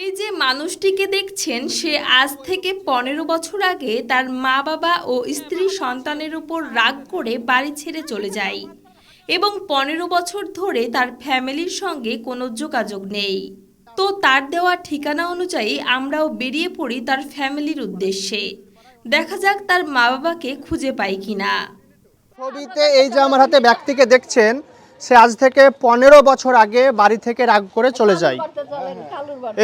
এই যে মানুষটিকে দেখছেন সে আজ থেকে পনেরো বছর আগে তার মা বাবা ও স্ত্রী সন্তানের উপর রাগ করে বাড়ি ছেড়ে চলে যায় এবং পনেরো বছর ধরে তার ফ্যামিলির সঙ্গে কোনো যোগাযোগ নেই। তো তার দেওয়া ঠিকানা অনুযায়ী আমরাও বেরিয়ে পড়ি তার ফ্যামিলির উদ্দেশ্যে। দেখা যাক তার মা বাবাকে খুঁজে পাই কিনা। ছবিতে এই যে আমার হাতে ব্যক্তিকে দেখছেন সে আজ থেকে পনেরো বছর আগে বাড়ি থেকে রাগ করে চলে যায়।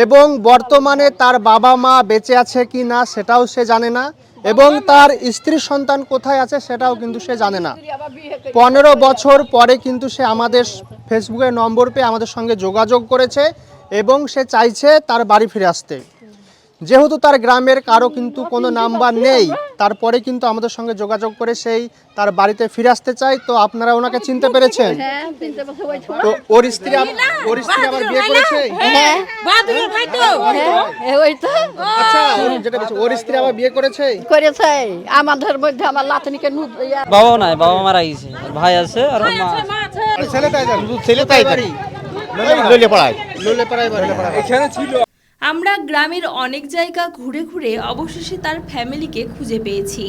এবং বর্তমানে তার বাবা মা বেঁচে আছে কি না সেটাও সে জানে না। এবং তার স্ত্রী সন্তান কোথায় আছে সেটাও কিন্তু সে জানে না। পনেরো বছর পরে কিন্তু সে আমাদের ফেসবুকে নম্বর পেয়ে আমাদের সঙ্গে যোগাযোগ করেছে এবং সে চাইছে তার বাড়ি ফিরে আসতে। যেহেতু তার গ্রামের কারও কিন্তু কোনো নাম্বার নেই তারপরে কিন্তু আমাদের সঙ্গে যোগাযোগ করে সেই তার বাড়িতে ফিরে আসতে চাই তো আপনারা ওনাকে চিনতে পেরেছেন? তো ওর স্ত্রী ওর স্ত্রী আবার বিয়ে করেছে? আচ্ছা ওর- যেটা বলছি, ওর স্ত্রী আবার বিয়ে করেছে? করেছে। আমাদের মধ্যে আমার লাতনিকে নুদ বাবাও নাই বাবা মারা গেছে। ভাই আছে আর মা আছে। ছেলেটাই ছেলেটাই বাড়ি? লোলেপাড়ায় লোলেপাড়ায় বাড়ি। আমরা গ্রামের অনেক জায়গা ঘুরে ঘুরে অবশেষে তার ফ্যামিলিকে খুঁজে পেয়েছি।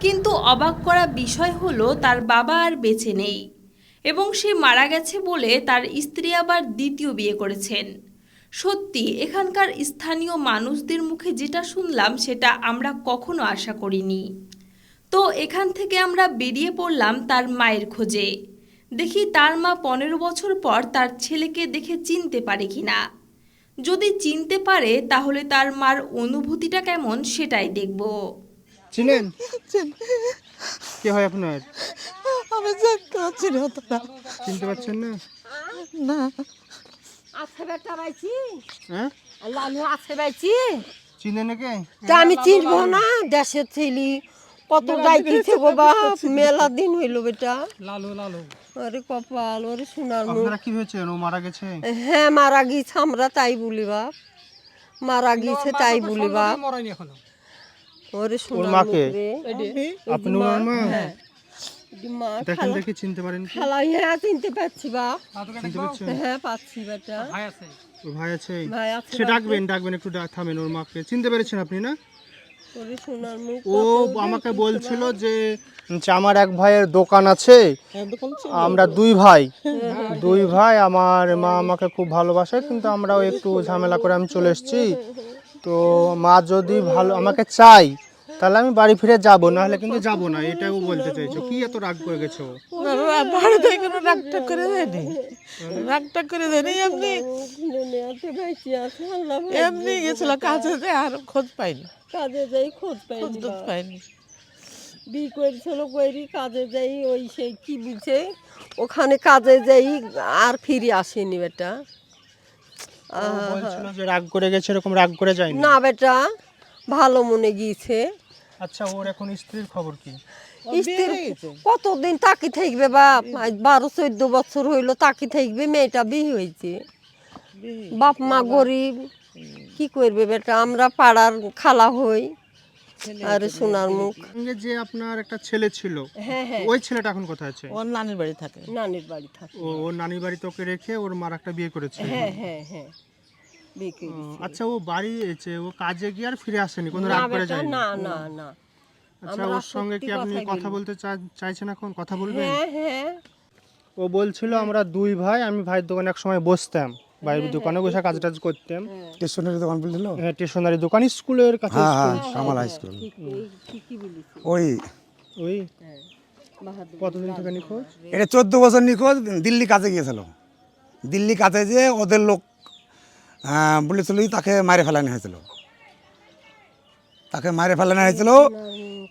কিন্তু অবাক করা বিষয় হলো, তার বাবা আর বেঁচে নেই এবং সে মারা গেছে বলে তার স্ত্রী আবার দ্বিতীয় বিয়ে করেছেন। সত্যি, এখানকার স্থানীয় মানুষদের মুখে যেটা শুনলাম, সেটা আমরা কখনো আশা করিনি। তো এখান থেকে আমরা বেরিয়ে পড়লাম তার মায়ের খোঁজে। দেখি তার মা পনেরো বছর পর তার ছেলেকে দেখে চিনতে পারে কিনা। যদি চিনতে পারে তাহলে তার মার অনুভূতিটা কেমন সেটাই দেখব। চিনেন? কে হয় আপনার? আমি জানতে পারছি না চিনতে পারছেন না? না। আছে বেটা পাইছি হ্যাঁ? লালু আছে পাইছি চিনে নাকি তা আমি চিনবো না। দেশের ছেলি কত যাইতেছে গো বাপ মেলা দিন হইল বেটা। লালু লালু। আরে কপাল ওরে সোনার মুখ। আপনারা কি হয়েছেন ও মারা গেছে? হ্যাঁ মারা গিয়েছে আমরা তাই বলি বাপ। মারা গিয়েছে তাই বলি বাপ। ওরে ওর সোনার মুখ রে। আপনি ওনার মা? দেখেন দেখি চিনতে পারেন কি? হ্যাঁ চিনতে বাপ। হ্যাঁ পাচ্ছি বেটা। ভাই আছে। ভাই আছে। সে ডাকবেন ডাকবেন একটু ডাক- থামেন ওর মাকে। চিনতে পেরেছেন আপনি না? ওরে ও আমাকে বলছিল যে আমার এক ভাইয়ের দোকান আছে। আমরা দুই ভাই। দুই ভাই আমার মা আমাকে খুব ভালোবাসে কিন্তু আমরাও একটু ঝামেলা করে আমি চলে এসেছি। তো মা যদি ভালো আমাকে চাই তাহলে আমি বাড়ি ফিরে যাব না হলে কিন্তু যাব না এটাও বলতে চাইছো। কি এত রাগ করে গেছো? কোনো রাগটা করে দেয়নি রাগটা করে দেয়নি এমনি এমনি গেছিল কাজে যে আর খোঁজ পাইনি। কাজে যাই খোঁজ পাইনি বি করেছিল কইরি কাজে যাই ওই সেই কি বলছে ওখানে কাজে যাই আর ফিরে আসেনি বেটা। বলছিল যে রাগ করে গেছে এরকম রাগ করে যায়নি। না বেটা ভালো মনে গিয়েছে। আচ্ছা ওর এখন স্ত্রীর খবর কি? স্ত্রীর কতদিন তাকি থাকবে বাপ? বারো চোদ্দ বছর হইল তাকি থাকবে মেয়েটা বিয়ে হয়েছে। বাপ মা গরিব কি করবে বেটা? আমরা পাড়ার খালা হই। আর সোনার মুখ। যে আপনার একটা ছেলে ছিল হ্যাঁ হ্যাঁ। ওই ছেলেটা এখন কোথায় আছে? ওর নানির বাড়ি থাকে নানির বাড়ি থাকে। ও ওর নানির বাড়ি তোকে রেখে ওর মার একটা বিয়ে করেছে। হ্যাঁ হ্যাঁ হ্যাঁ। বিয়ে করে আচ্ছা ও বাড়ি এসে ও কাজে গিয়ে আর ফিরে আসেনি কোনো না রাগ করে বেটা যায়নি? না না না। আচ্ছা আমরা ওর সঙ্গে কি আপনি কথাই কথা বলি। বলতে চা- চাইছেন এখন? কথা বলবেন? হ্যাঁ হ্যাঁ। ও বলছিল আমরা দুই ভাই আমি ভাইয়ের দোকানে এক সময় বসতাম। ভাইয়ের দোকানে বসে কাজ টাজ করতাম স্টেশনারি দোকান বলছিল? হ্যাঁ স্টেশনারি দোকান স্কুলের কাছে হ্যাঁ হ্যাঁ স্কুল। হাই স্কুল ঠিকই ওই ওই? বাহাদুর। কতদিন থেকে নিখোঁজ? এটা চোদ্দ বছর নিখোঁজ দিল্লি কাজে গিয়েছিল। দিল্লি কাজে যে ওদের লোক আহ, বলেছিল কি তাকে মারে ফেলানো হয়েছিল। তাকে মারে ফেলানো হয়েছিল।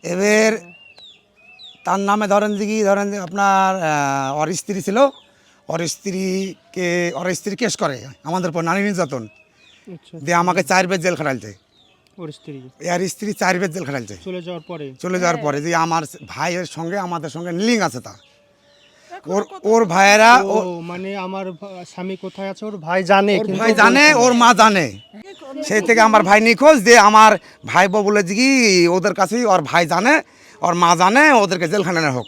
এবার তার নামে ধরেন যে কি ধরেন যে আপনার ওর স্ত্রী ছিল। ওর স্ত্রীকে ওর স্ত্রী কেস করে আমাদের উপর নারী নির্যাতন। আচ্ছা। দিয়ে আমাকে চার বেদ জেল খাটালছে এর স্ত্রী। চার বেদ জেল খাটালছে চলে যাওয়ার পরে। চলে যাওয়ার পরে যে আমার ভাইয়ের সঙ্গে আমাদের সঙ্গে লিঙ্ক আছে তার। ওর ওর ভাইয়েরা ও মানে আমার স্বামী কোথায় আছে? ওর ভাই জানে ওর ভাই জানে ওর মা জানে। সেই থেকে আমার ভাই নিখোঁজ দিয়ে আমার ভাই বউ বলে কি ওদের কাছেই ওর ভাই জানে ওর মা জানে ওদেরকে জেল খাটানো হোক।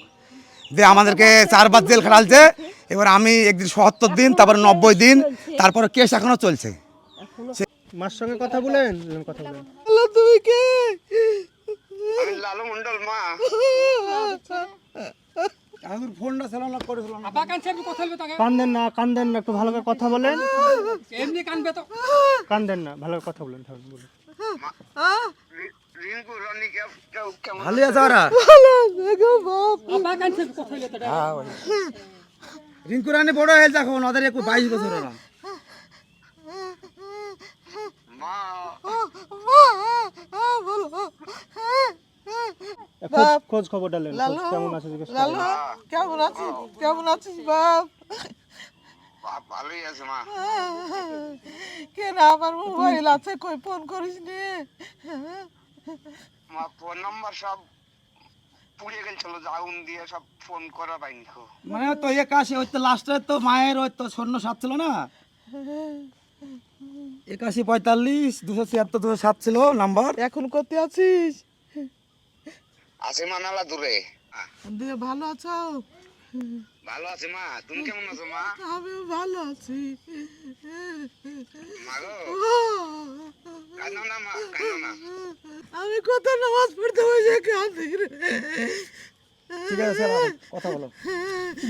দিয়ে আমাদেরকে চারবার জেল খাটালছে এবার আমি একদিন সত্তর দিন তারপরে নব্বই দিন তারপরে কেস এখনও চলছে। মার সঙ্গে কথা বলেন কথা বলেন। তুমি কে? লালু মন্ডল মা। আমি ফোনটা চালানো করেছিলাম কান্দেন না কান্দেন না একটু ভালো করে কথা বলেন। এমনি কানবে তো। কান্দেন না ভালো করে কথা বলেন ঠাকুর বলুন। রি- রিঙ্কু রনি কে- কেউ- কেমন ভালো আছে ওরা হ্যাঁ, ভাই। রিঙ্কু রানী বড় হয়ে দেখো ওদের একটু বাইশ বছর ওরা। মা খোঁজ খোঁজ খবর ডালেন খোঁজ কেমন আছে জিজ্ঞেস লালু কেমন আছিস? কেমন আছিস বাপ? বাপ ভালোই আছে মা। কেন আমার মোবাইল আছে? কই ফোন করিস নি? মা ফোন নাম্বার সব পুড়িয়ে গেছিল আগুন দিয়ে সব ফোন করা পাইনি মানে তো একাশি ওই তো লাস্টে তো মায়ের ওই তো স্বর্ণ সাত ছিল না? একাশি পঁয়তাল্লিশ দুশো ছিয়াত্তর দুশো সাত ছিল নাম্বার। এখন কোথায় আছিস? আছে মানালা দূরে। দিয়ে ভালো আছো? ভালো আছে মা। তুমি কেমন আছো মা? আমিও ভালো আছি। মা মা আমি কত নামাজ পড়তে বসে কাঁদি রে। ঠিক আছে স্যার রাখো, কথা বলো।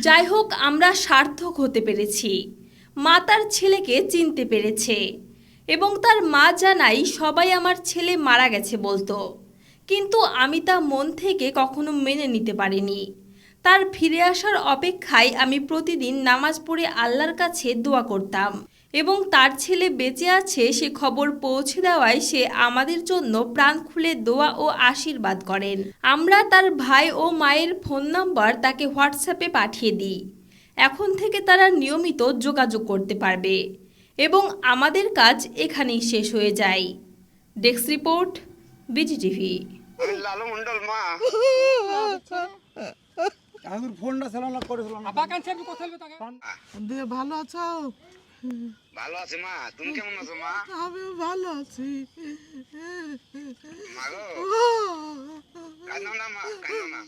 যাই হোক আমরা সার্থক হতে পেরেছি। মা তার ছেলেকে চিনতে পেরেছে। এবং তার মা জানাই সবাই আমার ছেলে মারা গেছে বলতো। কিন্তু আমি তা মন থেকে কখনো মেনে নিতে পারিনি। তার ফিরে আসার অপেক্ষায় আমি প্রতিদিন নামাজ পড়ে আল্লাহর কাছে দোয়া করতাম এবং তার ছেলে বেঁচে আছে সে খবর পৌঁছে দেওয়ায় সে আমাদের জন্য প্রাণ খুলে দোয়া ও আশীর্বাদ করেন। আমরা তার ভাই ও মায়ের ফোন নাম্বার তাকে হোয়াটসঅ্যাপে পাঠিয়ে দিই। এখন থেকে তারা নিয়মিত যোগাযোগ করতে পারবে এবং আমাদের কাজ এখানেই শেষ হয়ে যায়। Desk report BGTV Lalu Mondal মা। আমি ফোনটা চালানো করেছিলাম দিয়ে ভালো আছো? ভালো আছি মা। তুমি কেমন আছো মা? আমি ভালো আছি। মা গো কাঁদো না মা কানো না।